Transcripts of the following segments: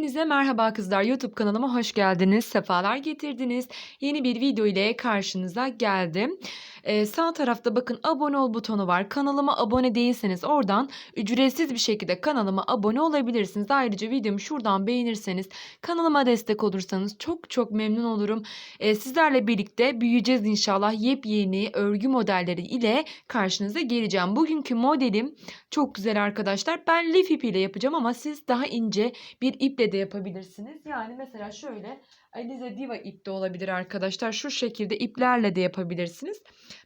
Hepinize merhaba kızlar YouTube kanalıma hoş geldiniz. Sefalar getirdiniz. Yeni bir video ile karşınıza geldim. Ee, sağ tarafta bakın abone ol butonu var. Kanalıma abone değilseniz oradan ücretsiz bir şekilde kanalıma abone olabilirsiniz. Ayrıca videomu şuradan beğenirseniz kanalıma destek olursanız çok çok memnun olurum. Ee, sizlerle birlikte büyüyeceğiz inşallah. Yepyeni örgü modelleri ile karşınıza geleceğim. Bugünkü modelim çok güzel arkadaşlar. Ben lif ipiyle yapacağım ama siz daha ince bir iple de yapabilirsiniz. Yani mesela şöyle Alize Diva ip de olabilir arkadaşlar. Şu şekilde iplerle de yapabilirsiniz.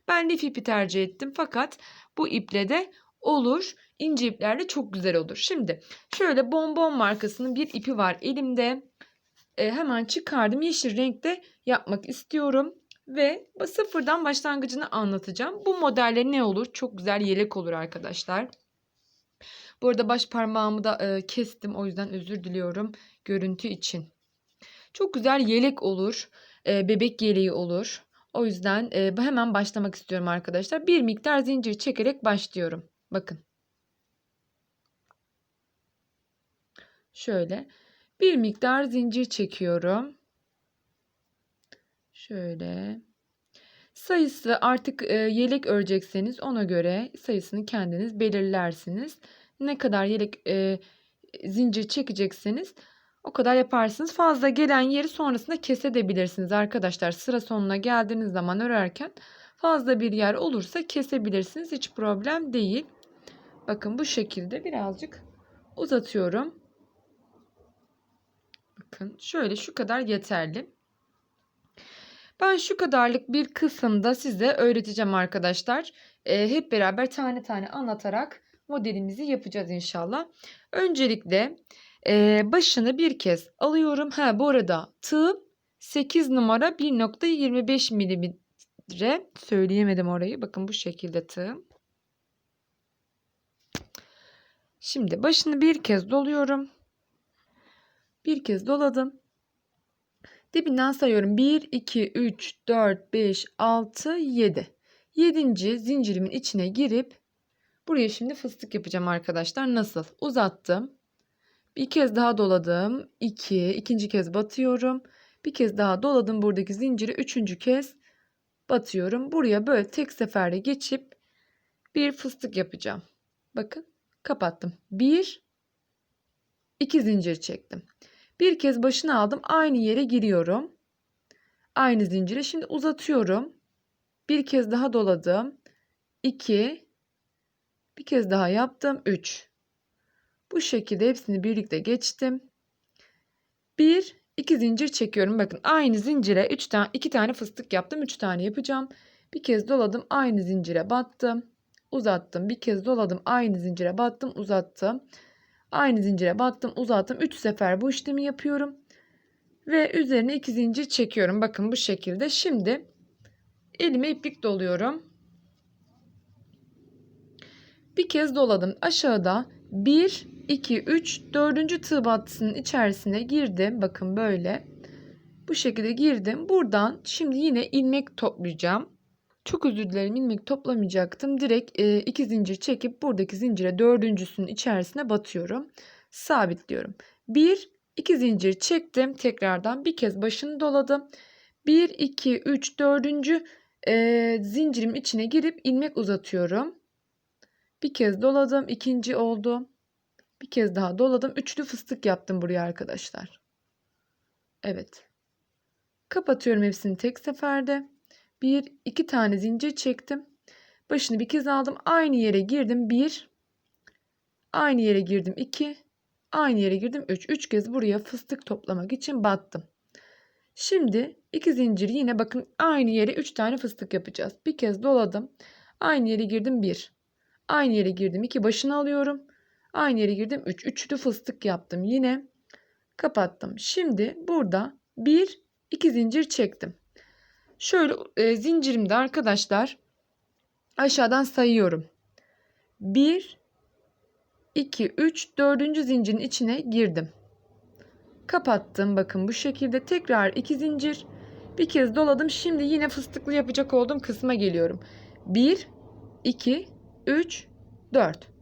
Ben lif ipi tercih ettim fakat bu iple de olur. İnce iplerle çok güzel olur. Şimdi şöyle bonbon markasının bir ipi var elimde. E, hemen çıkardım. Yeşil renkte yapmak istiyorum. Ve sıfırdan başlangıcını anlatacağım. Bu modelle ne olur? Çok güzel yelek olur arkadaşlar. Bu arada baş parmağımı da e, kestim. O yüzden özür diliyorum görüntü için. Çok güzel yelek olur. E, bebek yeleği olur. O yüzden e, hemen başlamak istiyorum arkadaşlar. Bir miktar zincir çekerek başlıyorum. Bakın. Şöyle. Bir miktar zincir çekiyorum. Şöyle. Sayısı artık e, yelek örecekseniz ona göre sayısını kendiniz belirlersiniz ne kadar yelek e, zincir çekecekseniz o kadar yaparsınız. Fazla gelen yeri sonrasında kesebilirsiniz arkadaşlar. Sıra sonuna geldiğiniz zaman örerken fazla bir yer olursa kesebilirsiniz. Hiç problem değil. Bakın bu şekilde birazcık uzatıyorum. Bakın şöyle şu kadar yeterli. Ben şu kadarlık bir kısımda size öğreteceğim arkadaşlar. E, hep beraber tane tane anlatarak modelimizi yapacağız inşallah. Öncelikle e, başını bir kez alıyorum. Ha bu arada tığım 8 numara 1.25 milimetre söyleyemedim orayı. Bakın bu şekilde tığım. Şimdi başını bir kez doluyorum. Bir kez doladım. Dibinden sayıyorum. 1, 2, 3, 4, 5, 6, 7. 7. zincirimin içine girip Buraya şimdi fıstık yapacağım arkadaşlar. Nasıl? Uzattım. Bir kez daha doladım. 2. ikinci kez batıyorum. Bir kez daha doladım buradaki zinciri. Üçüncü kez batıyorum. Buraya böyle tek seferde geçip bir fıstık yapacağım. Bakın kapattım. Bir, iki zincir çektim. Bir kez başını aldım. Aynı yere giriyorum. Aynı zincire. Şimdi uzatıyorum. Bir kez daha doladım. 2 bir kez daha yaptım. 3. Bu şekilde hepsini birlikte geçtim. 1 2 zincir çekiyorum. Bakın aynı zincire 3 tane 2 tane fıstık yaptım. 3 tane yapacağım. Bir kez doladım. Aynı zincire battım. Uzattım. Bir kez doladım. Aynı zincire battım. Uzattım. Aynı zincire battım. Uzattım. 3 sefer bu işlemi yapıyorum. Ve üzerine 2 zincir çekiyorum. Bakın bu şekilde. Şimdi elime iplik doluyorum. Bir kez doladım. Aşağıda 1, 2, 3, 4. tığ battısının içerisine girdim. Bakın böyle. Bu şekilde girdim. Buradan şimdi yine ilmek toplayacağım. Çok özür dilerim ilmek toplamayacaktım. Direkt e, iki zincir çekip buradaki zincire dördüncüsünün içerisine batıyorum. Sabitliyorum. 1, 2 zincir çektim. Tekrardan bir kez başını doladım. 1, 2, 3, 4. E, zincirim içine girip ilmek uzatıyorum. Bir kez doladım. ikinci oldu. Bir kez daha doladım. Üçlü fıstık yaptım buraya arkadaşlar. Evet. Kapatıyorum hepsini tek seferde. Bir, iki tane zincir çektim. Başını bir kez aldım. Aynı yere girdim. Bir. Aynı yere girdim. iki. Aynı yere girdim. Üç. Üç kez buraya fıstık toplamak için battım. Şimdi iki zincir yine bakın aynı yere üç tane fıstık yapacağız. Bir kez doladım. Aynı yere girdim. Bir. Aynı yere girdim. 2 başını alıyorum. Aynı yere girdim. 3. Üç. Üçlü fıstık yaptım. Yine kapattım. Şimdi burada 1 2 zincir çektim. Şöyle e, zincirimde arkadaşlar aşağıdan sayıyorum. 1 2 3 4. zincirin içine girdim. Kapattım. Bakın bu şekilde tekrar 2 zincir bir kez doladım. Şimdi yine fıstıklı yapacak olduğum kısma geliyorum. 1 2 3, 4.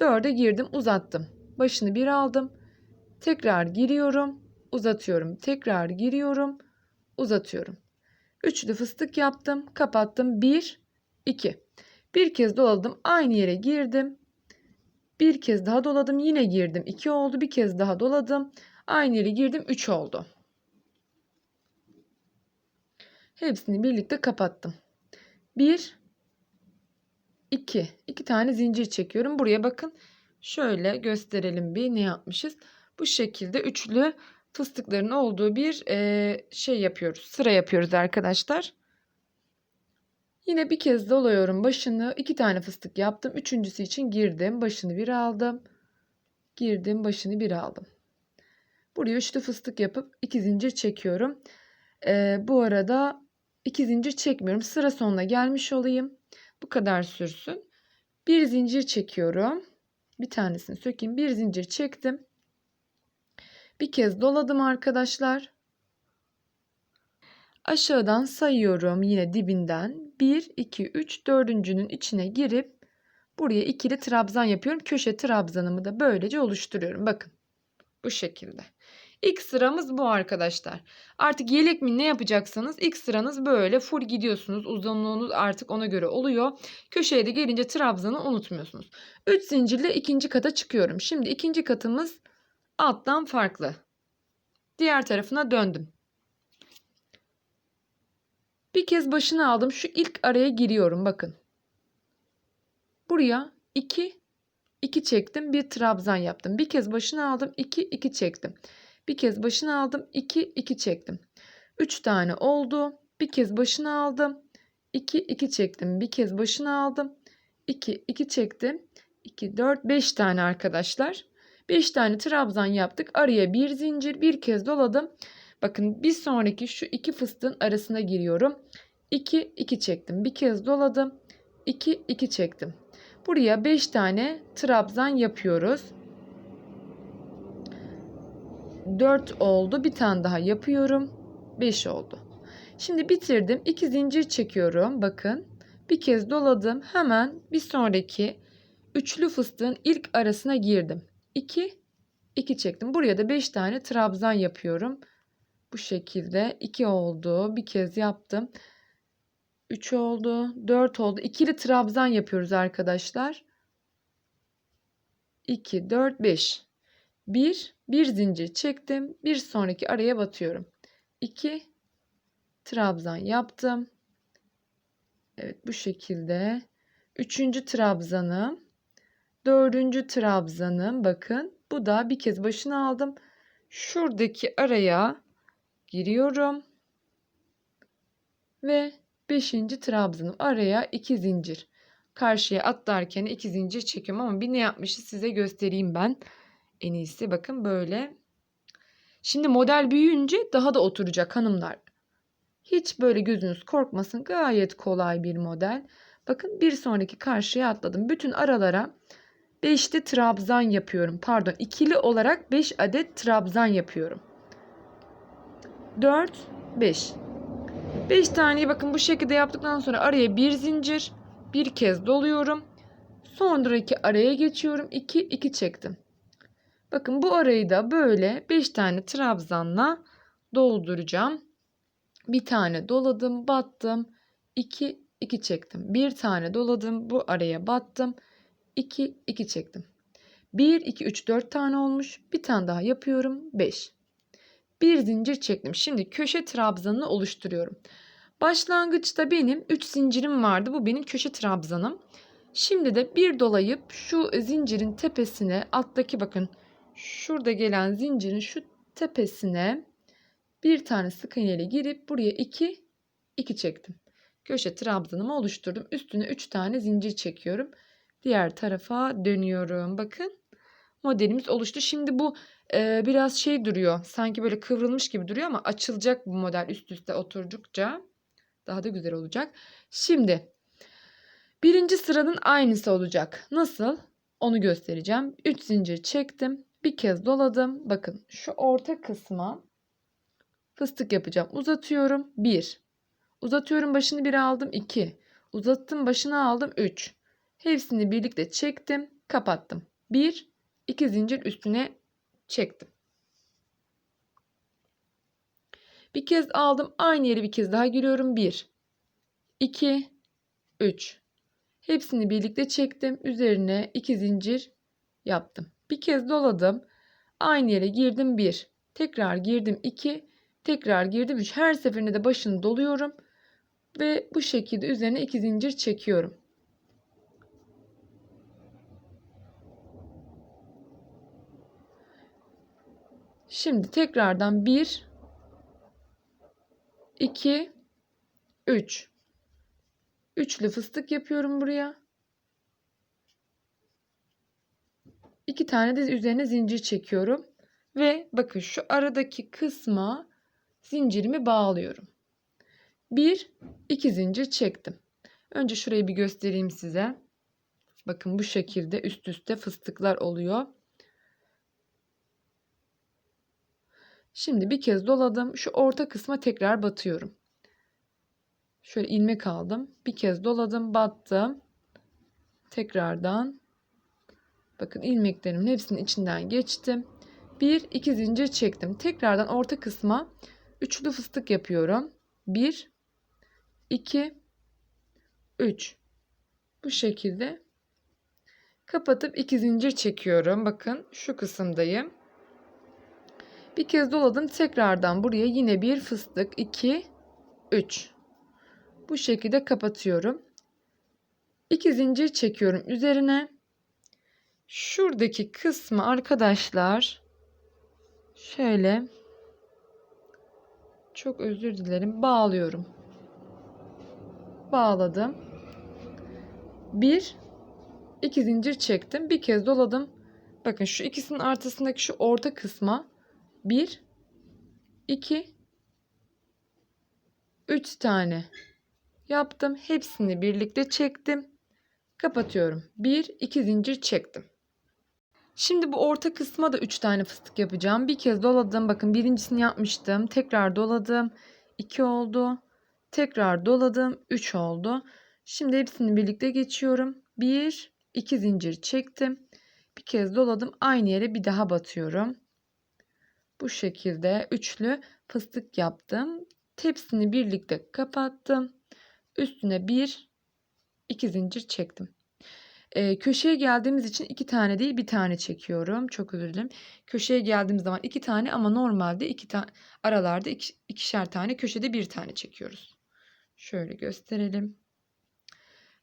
4'e girdim uzattım. Başını bir aldım. Tekrar giriyorum, uzatıyorum. Tekrar giriyorum, uzatıyorum. Üçlü fıstık yaptım, kapattım. 1 2. Bir kez doladım, aynı yere girdim. Bir kez daha doladım, yine girdim. 2 oldu. Bir kez daha doladım. Aynı yere girdim, 3 oldu. Hepsini birlikte kapattım. 1 2. 2 tane zincir çekiyorum. Buraya bakın. Şöyle gösterelim bir ne yapmışız. Bu şekilde üçlü fıstıkların olduğu bir e, şey yapıyoruz. Sıra yapıyoruz arkadaşlar. Yine bir kez doluyorum başını. iki tane fıstık yaptım. Üçüncüsü için girdim. Başını bir aldım. Girdim. Başını bir aldım. Buraya üçlü fıstık yapıp iki zincir çekiyorum. E, bu arada iki zincir çekmiyorum. Sıra sonuna gelmiş olayım. Bu kadar sürsün. Bir zincir çekiyorum. Bir tanesini sökeyim. Bir zincir çektim. Bir kez doladım arkadaşlar. Aşağıdan sayıyorum yine dibinden. 1, 2, 3, dördüncünün içine girip buraya ikili trabzan yapıyorum. Köşe trabzanımı da böylece oluşturuyorum. Bakın bu şekilde. İlk sıramız bu arkadaşlar. Artık yelek mi ne yapacaksanız ilk sıranız böyle full gidiyorsunuz. Uzunluğunuz artık ona göre oluyor. Köşeye de gelince trabzanı unutmuyorsunuz. 3 zincirle ikinci kata çıkıyorum. Şimdi ikinci katımız alttan farklı. Diğer tarafına döndüm. Bir kez başını aldım. Şu ilk araya giriyorum bakın. Buraya 2 2 çektim. Bir trabzan yaptım. Bir kez başını aldım. 2 2 çektim. Bir kez başını aldım. 2 2 çektim. 3 tane oldu. Bir kez başını aldım. 2 2 çektim. Bir kez başını aldım. 2 2 çektim. 2 4 5 tane arkadaşlar. 5 tane trabzan yaptık. Araya bir zincir bir kez doladım. Bakın bir sonraki şu iki fıstığın arasına giriyorum. 2 2 çektim. Bir kez doladım. 2 2 çektim. Buraya 5 tane trabzan yapıyoruz. 4 oldu. Bir tane daha yapıyorum. 5 oldu. Şimdi bitirdim. 2 zincir çekiyorum. Bakın. Bir kez doladım. Hemen bir sonraki üçlü fıstığın ilk arasına girdim. 2 2 çektim. Buraya da 5 tane trabzan yapıyorum. Bu şekilde 2 oldu. Bir kez yaptım. 3 oldu. 4 oldu. İkili trabzan yapıyoruz arkadaşlar. 2 4 5. 1 bir zincir çektim. Bir sonraki araya batıyorum. 2 trabzan yaptım. Evet bu şekilde. Üçüncü trabzanım. Dördüncü trabzanım. Bakın bu da bir kez başına aldım. Şuradaki araya giriyorum. Ve beşinci trabzanım. Araya iki zincir. Karşıya atlarken iki zincir çekiyorum ama bir ne yapmışız size göstereyim ben. En iyisi bakın böyle. Şimdi model büyüyünce daha da oturacak hanımlar. Hiç böyle gözünüz korkmasın. Gayet kolay bir model. Bakın bir sonraki karşıya atladım. Bütün aralara 5'te trabzan yapıyorum. Pardon ikili olarak 5 adet trabzan yapıyorum. 4, 5. 5 taneyi bakın bu şekilde yaptıktan sonra araya bir zincir. Bir kez doluyorum. Sonraki araya geçiyorum. 2, 2 çektim. Bakın bu arayı da böyle 5 tane trabzanla dolduracağım. Bir tane doladım, battım. 2 2 çektim. Bir tane doladım, bu araya battım. 2 2 çektim. 1 2 3 4 tane olmuş. Bir tane daha yapıyorum. 5. Bir zincir çektim. Şimdi köşe trabzanını oluşturuyorum. Başlangıçta benim 3 zincirim vardı. Bu benim köşe trabzanım. Şimdi de bir dolayıp şu zincirin tepesine alttaki bakın şurada gelen zincirin şu tepesine bir tane sık iğneyle girip buraya 2 2 çektim. Köşe trabzanımı oluşturdum. Üstüne 3 tane zincir çekiyorum. Diğer tarafa dönüyorum. Bakın modelimiz oluştu. Şimdi bu e, biraz şey duruyor. Sanki böyle kıvrılmış gibi duruyor ama açılacak bu model üst üste oturdukça. Daha da güzel olacak. Şimdi birinci sıranın aynısı olacak. Nasıl? Onu göstereceğim. 3 zincir çektim. Bir kez doladım. Bakın şu orta kısma fıstık yapacağım. Uzatıyorum. 1. Uzatıyorum başını bir aldım. 2. Uzattım başını aldım. 3. Hepsini birlikte çektim. Kapattım. 1. 2 zincir üstüne çektim. Bir kez aldım. Aynı yere bir kez daha giriyorum. 1 2 3 Hepsini birlikte çektim. Üzerine 2 zincir yaptım. Bir kez doladım. Aynı yere girdim 1. Tekrar girdim 2. Tekrar girdim 3. Her seferinde de başını doluyorum. Ve bu şekilde üzerine 2 zincir çekiyorum. Şimdi tekrardan 1 2 3 Üçlü fıstık yapıyorum buraya. İki tane de üzerine zincir çekiyorum. Ve bakın şu aradaki kısma zincirimi bağlıyorum. Bir, iki zincir çektim. Önce şurayı bir göstereyim size. Bakın bu şekilde üst üste fıstıklar oluyor. Şimdi bir kez doladım. Şu orta kısma tekrar batıyorum. Şöyle ilmek aldım. Bir kez doladım, battım. Tekrardan bakın ilmeklerimin hepsinin içinden geçtim. Bir, iki zincir çektim. Tekrardan orta kısma üçlü fıstık yapıyorum. Bir, iki, üç. Bu şekilde kapatıp iki zincir çekiyorum. Bakın şu kısımdayım. Bir kez doladım. Tekrardan buraya yine bir fıstık. 2 3 bu şekilde kapatıyorum. 2 zincir çekiyorum üzerine. Şuradaki kısmı arkadaşlar şöyle çok özür dilerim bağlıyorum. Bağladım. 1 2 zincir çektim. Bir kez doladım. Bakın şu ikisinin arasındaki şu orta kısma 1 2 3 tane yaptım. Hepsini birlikte çektim. Kapatıyorum. 1 2 zincir çektim. Şimdi bu orta kısma da 3 tane fıstık yapacağım. Bir kez doladım. Bakın birincisini yapmıştım. Tekrar doladım. 2 oldu. Tekrar doladım. 3 oldu. Şimdi hepsini birlikte geçiyorum. 1 2 zincir çektim. Bir kez doladım. Aynı yere bir daha batıyorum. Bu şekilde üçlü fıstık yaptım. Tepsini birlikte kapattım. Üstüne bir, iki zincir çektim. Ee, köşeye geldiğimiz için iki tane değil bir tane çekiyorum. Çok özür dilerim. Köşeye geldiğimiz zaman iki tane ama normalde iki tane aralarda iki, ikişer tane köşede bir tane çekiyoruz. Şöyle gösterelim.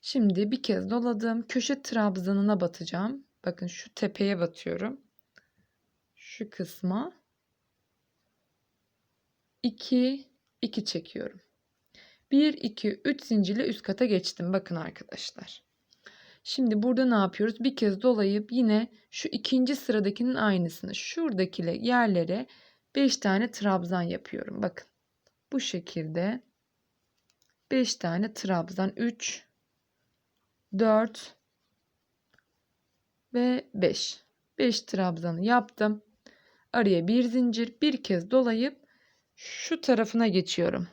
Şimdi bir kez doladım. Köşe trabzanına batacağım. Bakın şu tepeye batıyorum. Şu kısma 2 2 çekiyorum. 1 2 3 zincirle üst kata geçtim. Bakın arkadaşlar. Şimdi burada ne yapıyoruz? Bir kez dolayıp yine şu ikinci sıradakinin aynısını şuradaki yerlere 5 tane trabzan yapıyorum. Bakın. Bu şekilde 5 tane trabzan 3 4 ve 5. 5 trabzanı yaptım. Araya bir zincir bir kez dolayıp şu tarafına geçiyorum.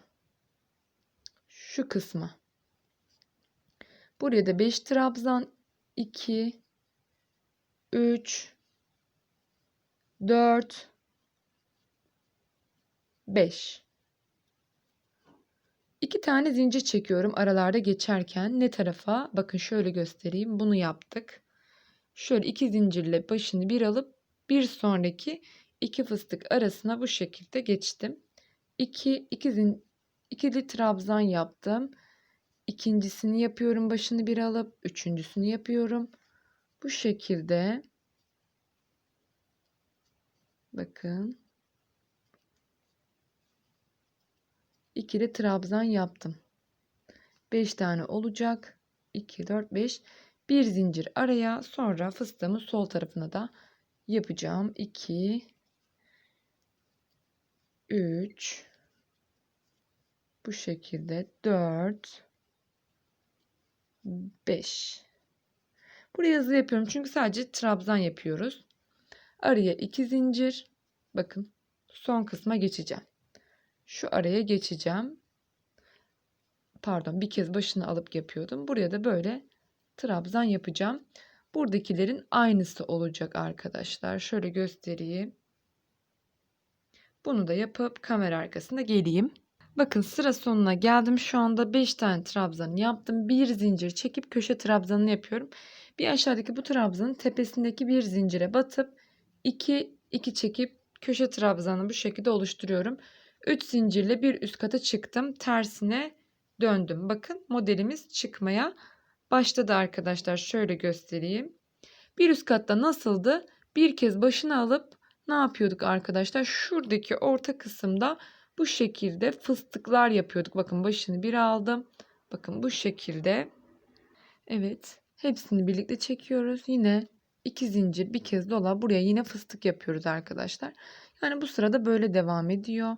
Şu kısmı. Buraya da 5 trabzan 2 3 4 5 2 tane zincir çekiyorum aralarda geçerken. Ne tarafa? Bakın şöyle göstereyim. Bunu yaptık. Şöyle iki zincirle başını bir alıp bir sonraki iki fıstık arasına bu şekilde geçtim. 2 2 zin, ikili trabzan yaptım. İkincisini yapıyorum başını bir alıp üçüncüsünü yapıyorum. Bu şekilde bakın ikili trabzan yaptım. 5 tane olacak. 2 4 5 bir zincir araya sonra fıstığımı sol tarafına da yapacağım. 2 3 bu şekilde 4 5 Buraya hızlı yapıyorum çünkü sadece trabzan yapıyoruz. Araya 2 zincir. Bakın son kısma geçeceğim. Şu araya geçeceğim. Pardon bir kez başını alıp yapıyordum. Buraya da böyle trabzan yapacağım. Buradakilerin aynısı olacak arkadaşlar. Şöyle göstereyim. Bunu da yapıp kamera arkasında geleyim. Bakın sıra sonuna geldim. Şu anda 5 tane trabzan yaptım. Bir zincir çekip köşe trabzanını yapıyorum. Bir aşağıdaki bu trabzanın tepesindeki bir zincire batıp 2 2 çekip köşe trabzanı bu şekilde oluşturuyorum. 3 zincirle bir üst kata çıktım. Tersine döndüm. Bakın modelimiz çıkmaya başladı arkadaşlar. Şöyle göstereyim. Bir üst katta nasıldı? Bir kez başını alıp ne yapıyorduk arkadaşlar? Şuradaki orta kısımda bu şekilde fıstıklar yapıyorduk. Bakın başını bir aldım. Bakın bu şekilde. Evet. Hepsini birlikte çekiyoruz. Yine iki zincir bir kez dola buraya yine fıstık yapıyoruz arkadaşlar. Yani bu sırada böyle devam ediyor.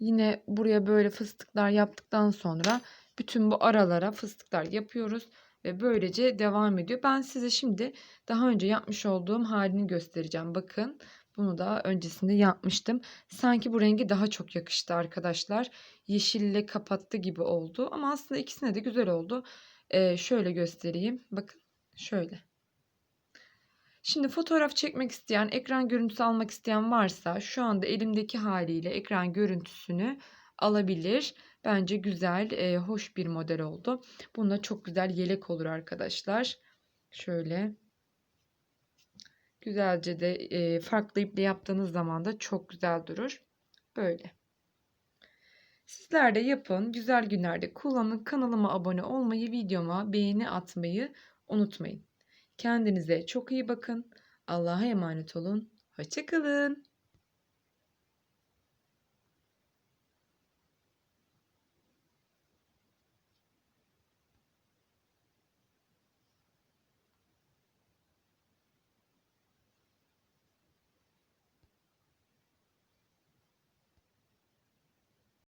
Yine buraya böyle fıstıklar yaptıktan sonra bütün bu aralara fıstıklar yapıyoruz ve böylece devam ediyor. Ben size şimdi daha önce yapmış olduğum halini göstereceğim. Bakın bunu da öncesinde yapmıştım. Sanki bu rengi daha çok yakıştı arkadaşlar. Yeşille kapattı gibi oldu ama aslında ikisine de güzel oldu. Ee, şöyle göstereyim. Bakın şöyle. Şimdi fotoğraf çekmek isteyen, ekran görüntüsü almak isteyen varsa şu anda elimdeki haliyle ekran görüntüsünü alabilir. Bence güzel, e, hoş bir model oldu. Bunda çok güzel yelek olur arkadaşlar. Şöyle. Güzelce de e, farklı iple yaptığınız zaman da çok güzel durur. Böyle. Sizler de yapın. Güzel günlerde kullanın. Kanalıma abone olmayı, videoma beğeni atmayı unutmayın. Kendinize çok iyi bakın. Allah'a emanet olun. Hoşçakalın.